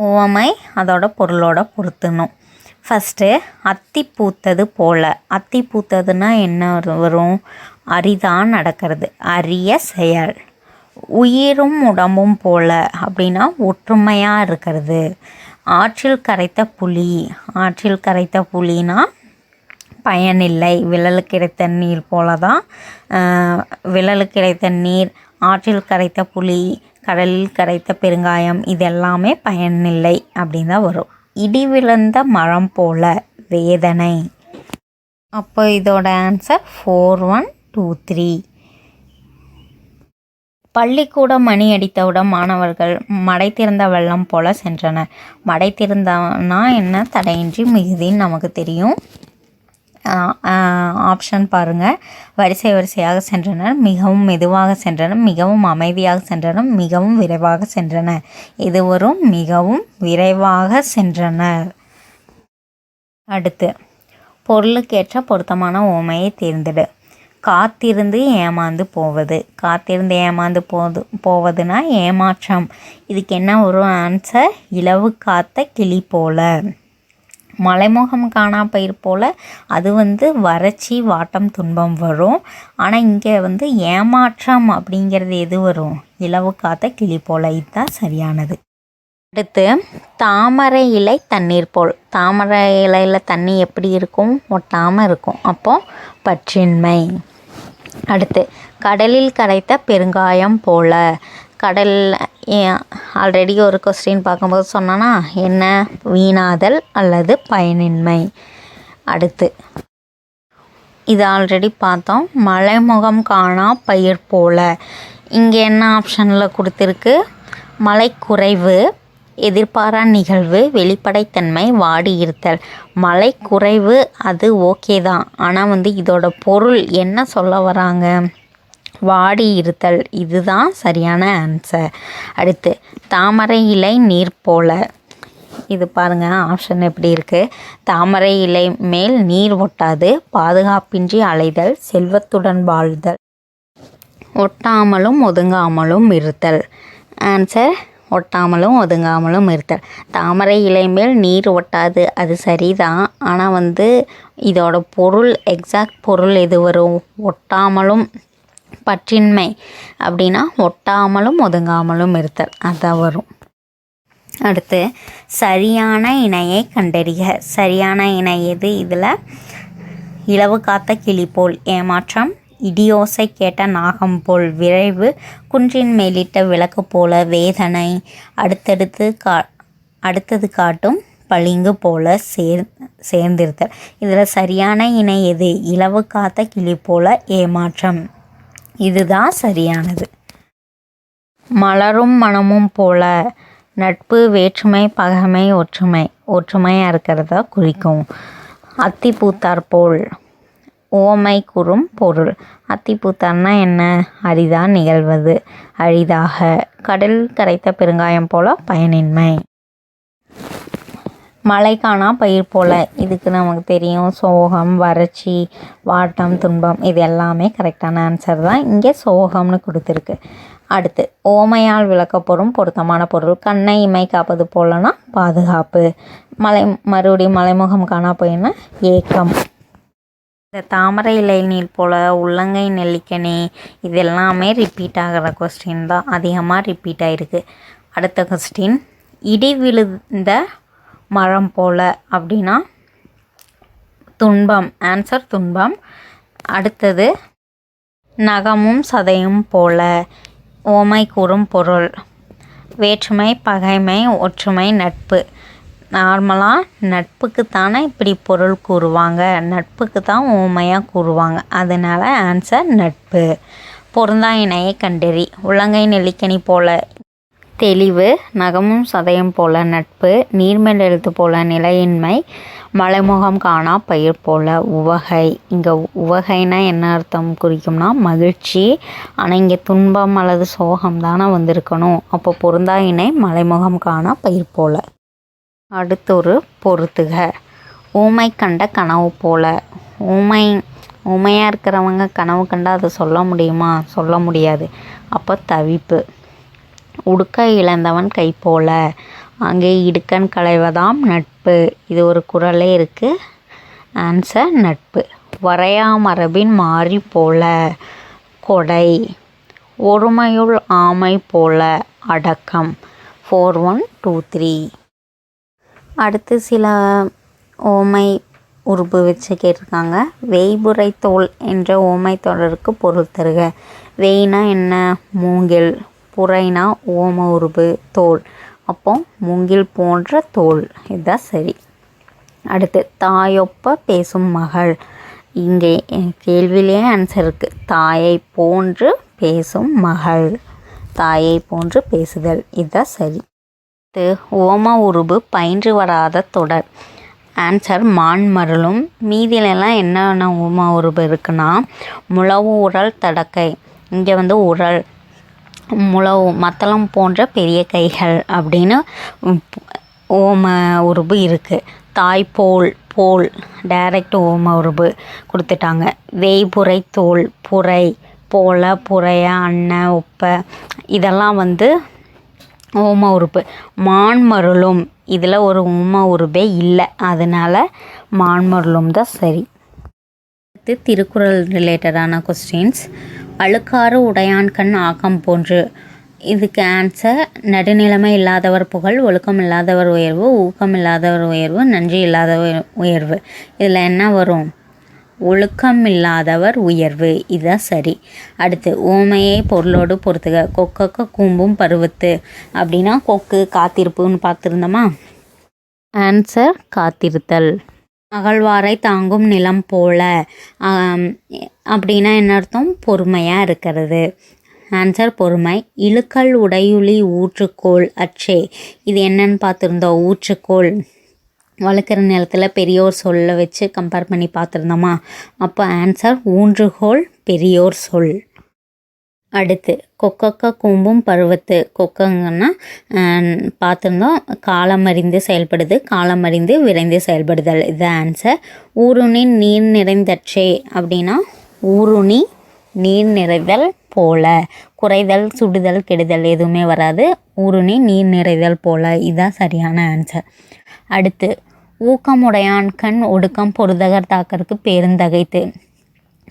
உவமை அதோட பொருளோட பொருத்தணும். ஃபஸ்ட்டு அத்தி பூத்தது போல். அத்தி பூத்ததுன்னா என்ன வரும்? அரிதான் நடக்கிறது. அரிய செயல். உயிரும் உடம்பும் போல அப்படின்னா ஒற்றுமையாக இருக்கிறது. ஆற்றில் கரைத்த புலி. ஆற்றில் கரைத்த புலினா பயனில்லை. விழலுக்கு கிடைத்த நீர் போல தான் விழலுக்கு கிடைத்த நீர் ஆற்றில் கரைத்த புலி கடலில் கரைத்த பெருங்காயம் இதெல்லாமே பயனில்லை அப்படின்னு தான் வரும். இடி விழுந்த மரம் போல வேதனை. அப்போ இதோட answer four one two three பள்ளிக்கூட மணி அடித்தவுடன் மாணவர்கள் மடை திறந்த வெள்ளம் போல சென்றனர். மடை திறந்தனா என்ன? தடையின்றி மிகுதின்னு நமக்கு தெரியும். ஆப்ஷன் பாருங்கள் வரிசை வரிசையாக சென்றனர் மிகவும் மெதுவாக சென்றனர் மிகவும் அமைதியாக சென்றனர் மிகவும் விரைவாக சென்றனர் இதுவரும் மிகவும் விரைவாக சென்றனர் அடுத்து பொருளுக்கேற்ற பொருத்தமான ஓமையை தேர்ந்தெடு. காத்திருந்து ஏமாந்து போவது. காத்திருந்து ஏமாந்து போது போவதுனா ஏமாற்றம். இதுக்கு என்ன ஒரு ஆன்சர் இலவு காத்த கிளி போல. மலைமுகம் காணா பயிர் போல் அது வந்து வறட்சி வாட்டம் துன்பம் வரும். ஆனால் இங்கே வந்து ஏமாற்றம் அப்படிங்கிறது எது வரும்? இலவு காத்த கிளி போல. இதுதான் சரியானது. அடுத்து தாமரை இலை தண்ணீர் போல். தாமரை இலையில் தண்ணி எப்படி இருக்கும்? ஒட்டாமல் இருக்கும். அப்போது பற்றின்மை. அடுத்து கடலில் கரைத்த பெருங்காயம் போல. கடலில் ஆல்ரெடி ஒரு கொஸ்டின் பார்க்கும்போது சொன்னனா என்ன? வீணாதல் அல்லது பயனின்மை? அடுத்து. இது ஆல்ரெடி பார்த்தோம். மலைமுகம் காணா பயிர் போல. இங்கே என்ன ஆப்ஷனில் கொடுத்துருக்கு? மழை குறைவு எதிர்பாரா நிகழ்வு வெளிப்படைத்தன்மை வாடி இருத்தல். மழை குறைவு அது ஓகே தான். ஆனால் வந்து இதோட பொருள் என்ன சொல்ல வராங்க? வாடி இருத்தல் இதுதான் சரியான ஆன்சர் அடுத்து தாமரை இலை நீர் போல. இது பாருங்க ஆப்ஷன் எப்படி இருக்குது தாமரை இலை மேல் நீர் ஒட்டாது பாதுகாப்பின்றி அலைதல் செல்வத்துடன் வாழ்தல். ஒட்டாமலும் ஒதுங்காமலும் இருத்தல். ஆன்சர் ஒட்டாமலும் ஒதுங்காமலும் இருத்தல். தாமரை இலை மேல் நீர் ஒட்டாது அது சரிதான். ஆனால் வந்து இதோட பொருள் எக்ஸாக்ட் பொருள் எது வரும்? ஒட்டாமலும் பற்றின்மை அப்படின்னா ஒட்டாமலும் ஒதுங்காமலும் இருத்தல். அதான் வரும். அடுத்து சரியான இணையை கண்டறிக. சரியான இணை எது? இதில் இலவு காத்த கிளி போல் ஏமாற்றம் இடியோசை கேட்ட நாகம் போல் விரைவு குன்றின் மேலிட்ட விளக்கு போல வேதனை அடுத்தடுத்து கா அடுத்தது காட்டும் பளிங்கு போல சேர் சேர்ந்திருத்தல். இதில் சரியான இணை எது? இலவு காத்த கிளி போல ஏமாற்றம். இதுதான் சரியானது. மலரும் மனமும் போல நட்பு வேற்றுமை பகைமை ஒற்றுமை. ஒற்றுமையாக இருக்கிறத குறிக்கும். அத்தி பூத்தாற்போல் ஓமை கூறும் பொருள். அத்தி பூத்தார்னா என்ன? அரிதான் நிகழ்வது. அரிதாக கடல் கரைத்த பெருங்காயம் போல பயனின்மை. மழை காணா பயிர் போல். இதுக்கு நமக்கு தெரியும் சோகம் வறட்சி வாட்டம் துன்பம் இது எல்லாமே கரெக்டான ஆன்சர் தான் இங்கே சோகம்னு கொடுத்துருக்கு. அடுத்து ஓமையால் விளக்கப்படும் பொருத்தமான பொருள். கண்ணை இமை காப்பது போலனா பாதுகாப்பு. மலை மறுபடியும் மலைமுகம் காணா போயின்னா ஏக்கம். இந்த தாமரை இலை நீர் போல் உள்ளங்கை நெல்லிக்கனி இது எல்லாமே ரிப்பீட் ஆகிற கொஸ்டின் தான் அதிகமாக ரிப்பீட் ஆகிருக்கு அடுத்த கொஸ்டின் இடி விழுந்த மரம் போல் அப்படின்னா துன்பம். ஆன்சர் துன்பம். அடுத்தது நகமும் சதையும் போல. ஓமை கூறும் பொருள். வேற்றுமை பகைமை ஒற்றுமை நட்பு. நார்மலாக நட்புக்கு தானே இப்படி பொருள் கூறுவாங்க. நட்புக்கு தான் ஓமையாக கூறுவாங்க. அதனால் ஆன்சர் நட்பு. பொருந்தா இணையை கண்டறி. உள்ளங்கை நெல்லிக்கனி போல. தெளிவு நகமும் சதயம் போல நட்பு நீர்மேல் எழுத்து போல நிலையின்மை மலைமுகம் காணா பயிர் போல உவகை. இங்கே உவகைனா என்ன அர்த்தம் குறிக்கும்னா மகிழ்ச்சி. ஆனால் இங்கே துன்பம் அல்லது சோகம் தானே வந்திருக்கணும். அப்போ பொருந்தா இணை மலைமுகம் காணா பயிர் போல. அடுத்தொரு பொறுத்துக. ஊமை கண்ட கனவு போல. ஊமை ஊமையாக இருக்கிறவங்க கனவு கண்டா அதை சொல்ல முடியுமா? சொல்ல முடியாது. அப்போ தவிப்பு. உடுக்க இழந்தவன் கை போல. அங்கே இடுக்கண் களைவதாம் நட்பு. இது ஒரு குரலே இருக்குது ஆன்சர் நட்பு. வரையா மரபின் மாறி போல. கொடை. ஒருமையுள் ஆமை போல. அடக்கம். ஃபோர் ஒன் டூ த்ரீ அடுத்து சில ஓமை உறுப்பு வச்சு கேட்டிருக்காங்க. வேய்புரை தோல் என்ற ஓமை தொடருக்கு பொருள் தருக. வெய்னா என்ன? மூங்கில். புரைனா ஓம உருபு தோல். அப்போ மூங்கில் போன்ற தோல். இதுதான் சரி. அடுத்து தாயொப்ப பேசும் மகள். இங்கே கேள்வியிலே ஆன்சர் இருக்குது தாயை போன்று பேசும் மகள். தாயை போன்று பேசுதல். இதுதான் சரி. அடுத்து ஓம உருபு பயின்று வராத தொடர். ஆன்சர் மான் மருளும். மீதியிலலாம் என்னென்ன ஓம உருபு இருக்குன்னா முழவு உரல் தடக்கை. இங்கே வந்து உரல். முழவு மத்தளம் போன்ற பெரிய கைகள் அப்படின்னு ஓம உருபு இருக்குது தாய் போல் போல் டைரக்ட் ஓம உருபு கொடுத்துட்டாங்க. வேய்புரை தோல் புரை போல புறைய அன்ன உப்ப இதெல்லாம் வந்து ஓம உறுப்பு மான்மருளும் இதில் ஒரு ஓம உருபே இல்லை. அதனால் மான்மருளும் தான் சரி. அடுத்து திருக்குறள் ரிலேட்டடான கொஸ்டின்ஸ் அழுக்காறு உடையான் கண் ஆக்கம் போன்று. இதுக்கு ஆன்சர் நடுநிலைமை இல்லாதவர் புகழ் ஒழுக்கம் இல்லாதவர் உயர்வு ஊக்கம் இல்லாதவர் உயர்வு நன்றி இல்லாதவர் உயர்வு. இதில் என்ன வரும்? ஒழுக்கம் இல்லாதவர் உயர்வு. இதுதான் சரி. அடுத்து ஓமையை பொருளோடு பொறுத்துக கொக்கக்க கூம்பும் பருவத்து. அப்படின்னா கொக்கு காத்திருப்புன்னு பார்த்துருந்தோமா? ஆன்சர் காத்திருத்தல். அகழ்வாரை தாங்கும் நிலம் போல. அப்படின்னா என்ன அர்த்தம்? பொறுமையாக இருக்கிறது. ஆன்சர் பொறுமை. இழுக்கல் உடையுளி ஊற்றுக்கோள் அச்சே. இது என்னன்னு பார்த்துருந்தோம் ஊற்றுக்கோள். வளர்க்குற நிலத்தில் பெரியோர் சொல்ல வச்சு கம்பேர் பண்ணி பார்த்துருந்தோமா? அப்போ ஆன்சர் ஊன்றுகோல் பெரியோர் சொல். அடுத்து கொக்கக்க கூம்பும் பருவத்து கொக்கங்கன்னா பார்த்துருந்தோம். காலம் அறிந்து செயல்படுது காலம் அறிந்து விரைந்து செயல்படுதல். இது ஆன்சர் ஊருணின் நீர் நிறைந்தற்றே அப்படின்னா ஊருணி நீர் நிறைதல் போல. குறைதல் சுடுதல் கெடுதல் எதுவுமே வராது. ஊருணி நீர் நிறைதல் போல. இதுதான் சரியான ஆன்சர் அடுத்து ஊக்கமுடையான் கண் ஒடுக்கம் பொருதகர் தாக்கருக்கு பேருந்தகைத்து.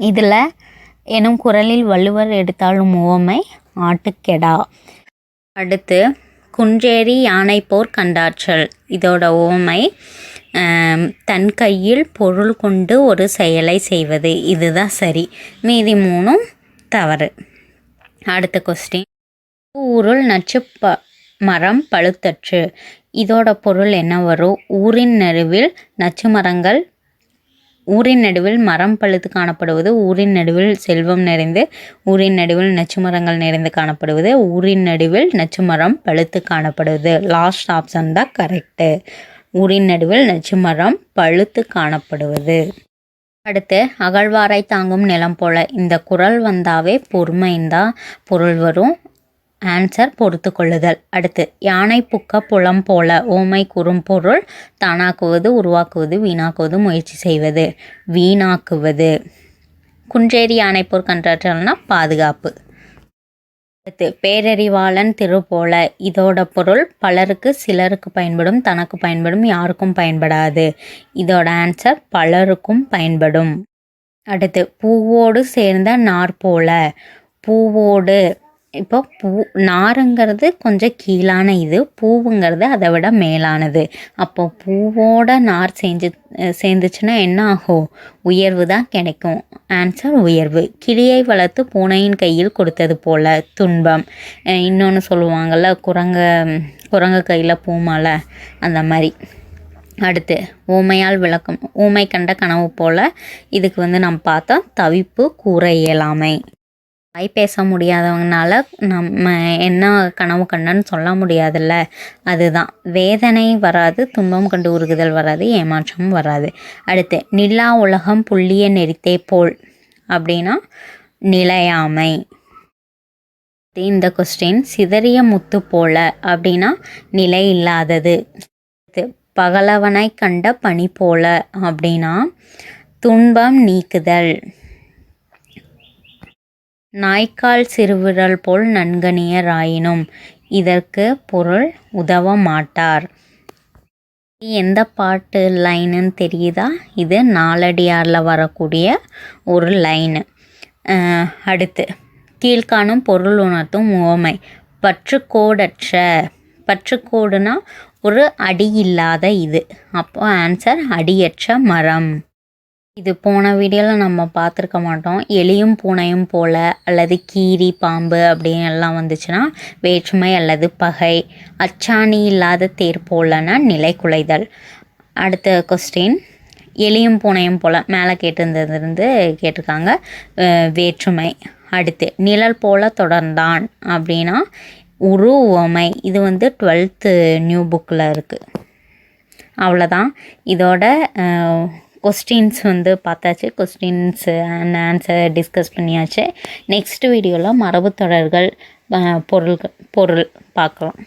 இதில் எனும் குரலில் வள்ளுவர் எடுத்தாலும் ஓமை ஆட்டுக்கெடா. அடுத்து குன்றேறி யானை போர் கண்டாற்றல். இதோட ஓமை தன் கையில் பொருள் கொண்டு ஒரு செயலை செய்வது. இதுதான் சரி. மீதி மூணும் தவறு. அடுத்த கொஸ்டின் ஊருள் நச்சு ப மரம் பழுத்தற்று. இதோட பொருள் என்ன வரும்? ஊரின் நடுவில் நச்சு மரங்கள் ஊரின் நடுவில் மரம் பழுத்து காணப்படுவது ஊரின் நடுவில் செல்வம் நிறைந்து ஊரின் நடுவில் நச்சு மரங்கள் நிறைந்து காணப்படுவது ஊரின் நடுவில் நச்சு மரம் பழுத்து காணப்படுவது. லாஸ்ட் ஆப்ஷன் தான் கரெக்டு ஊரின் நடுவில் நச்சு மரம் பழுத்து காணப்படுவது. அடுத்து அகழ்வாரை தாங்கும் நிலம் போல. இந்த குரல் வந்தாவே பொறுமைந்தான் பொருள் வரும். ஆன்சர் பொறுத்து கொள்ளுதல் அடுத்து யானை புக்க புலம் போல ஓமை குறும்பொருள் தானாக்குவது உருவாக்குவது வீணாக்குவது முயற்சி செய்வது. வீணாக்குவது. குன்றேறி யானை போர் கன்றாற்றல்னா பாதுகாப்பு. அடுத்து பேரறிவாளன் திருப்போல இதோட பொருள் பலருக்கு சிலருக்கு பயன்படும் தனக்கு பயன்படும் யாருக்கும் பயன்படாது. இதோட ஆன்சர் பலருக்கும் பயன்படும். அடுத்து பூவோடு சேர்ந்த நாற்போல பூவோடு இப்போ பூ நாருங்கிறது கொஞ்சம் கீழான இது. பூவுங்கிறது அதை விட மேலானது. அப்போ பூவோட நார் செஞ்சு சேர்ந்துச்சுன்னா என்ன ஆகும்? உயர்வு தான் கிடைக்கும். ஆன்சர் உயர்வு. கிளியை வளர்த்து பூனையின் கையில் கொடுத்தது போல் துன்பம். இன்னொன்று சொல்லுவாங்கள்ல குரங்க குரங்க கையில் பூமாலை அந்த மாதிரி. அடுத்து ஊமையால் விளக்கம். ஊமை கண்ட கனவு போல் இதுக்கு வந்து நம்ம பார்த்தா தவிப்பு கூற இயலாமை. வாய் பேச முடியாதவங்கனால நம்ம என்ன கனவு கண்டன்னு சொல்ல முடியாதுல்ல. அதுதான். வேதனை வராது துன்பம் கண்டு உருகுதல் வராது ஏமாற்றம் வராது. அடுத்து நிலா உலகம் புள்ளிய நெறித்தே போல் அப்படின்னா நிலையாமை. இந்த கொஸ்டின் சிதறிய முத்து போல அப்படின்னா நிலை இல்லாதது. பகலவனை கண்ட பனி போல அப்படின்னா துன்பம் நீக்குதல். நாய்க்கால் சிறுவிரல் போல் நன்கனியராயினும் இதற்கு பொருள் உதவ மாட்டார் எந்த பாட்டு லைனுன்னு தெரியுதா? இது நாலடியாரில் வரக்கூடிய ஒரு லைனு. அடுத்து. கீழ்காணும் பொருள் உணர்த்தும் உவமை பற்றுக்கோடற்ற. பற்றுக்கோடுனா ஒரு அடி இல்லாத இது. அப்போ ஆன்சர் அடியற்ற மரம். இது போன வீடியோவில் நம்ம பார்த்துருக்க மாட்டோம். எலியும் பூனையும் போல அல்லது கீரி பாம்பு அப்படின்னு எல்லாம் வந்துச்சுன்னா வேற்றுமை அல்லது பகை அச்சாணி இல்லாத தேர் போலனா நிலை குலைதல். அடுத்த கொஸ்டின் எலியும் பூனையும் போல் மேலே கேட்டிருந்ததுலேருந்து கேட்டிருக்காங்க வேற்றுமை. அடுத்து நிழல் போல தொடர்ந்தான் அப்படின்னா உருவமை. இது வந்து டுவெல்த்து நியூ புக்கில் இருக்குது அவ்வளோதான் இதோட கொஸ்டின்ஸ் வந்து பார்த்தாச்சு. கொஸ்டின்ஸ் அண்ட் ஆன்சர் டிஸ்கஸ் பண்ணியாச்சு. நெக்ஸ்ட் வீடியோவில் மரபு தொடர்கள் பொருள்கள் பொருள் பார்க்கலாம்.